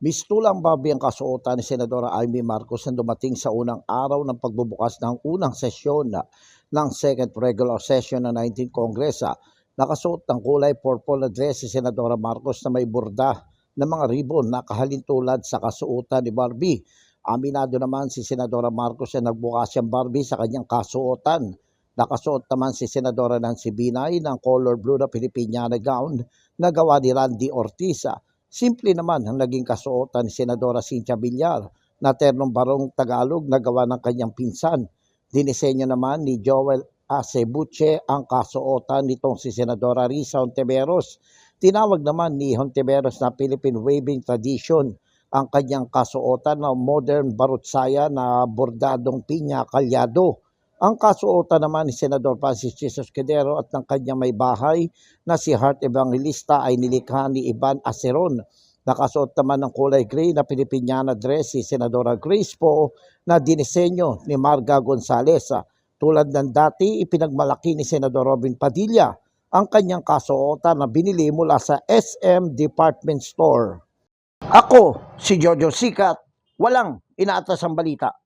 Mistulang Barbie ang kasuotan ni Senadora Amy Marcos na dumating sa unang araw ng pagbubukas ng unang sesyon ng second regular session ng 19 Kongresa. Nakasuot ng kulay purple na dress si Senadora Marcos na may burda ng mga ribbon na kahalintulad sa kasuotan ni Barbie. Aminado naman si Senadora Marcos na nagbukas siyang Barbie sa kanyang kasuotan. Nakasuot naman si Senadora Nancy Binay ng color blue na Filipiniana gown na gawa ni Randy Ortiz. Simple naman ang naging kasuotan ni Senadora Cynthia Villar na ternong barong Tagalog na gawa ng kanyang pinsan. Dinisenyo naman ni Joel Acebuche ang kasuotan nitong si Senadora Risa Hontiveros. Tinawag naman ni Hontiveros na Philippine Waving Tradition ang kanyang kasuotan na modern barutsaya na bordadong pinya kalyado. Ang kasuotan naman ni Senador Francis Jesus Quedero at ng kanyang may bahay na si Heart Evangelista ay nilikha ni Ivan Aceron. Nakasuot naman ng kulay gray na Pilipiniana dress si Senadora Grace po na dinisenyo ni Marga Gonzales. Tulad ng dati, ipinagmalaki ni Senador Robin Padilla ang kanyang kasuotan na binili mula sa SM Department Store. Ako, si Jojo Sikat, walang inaatas ang balita.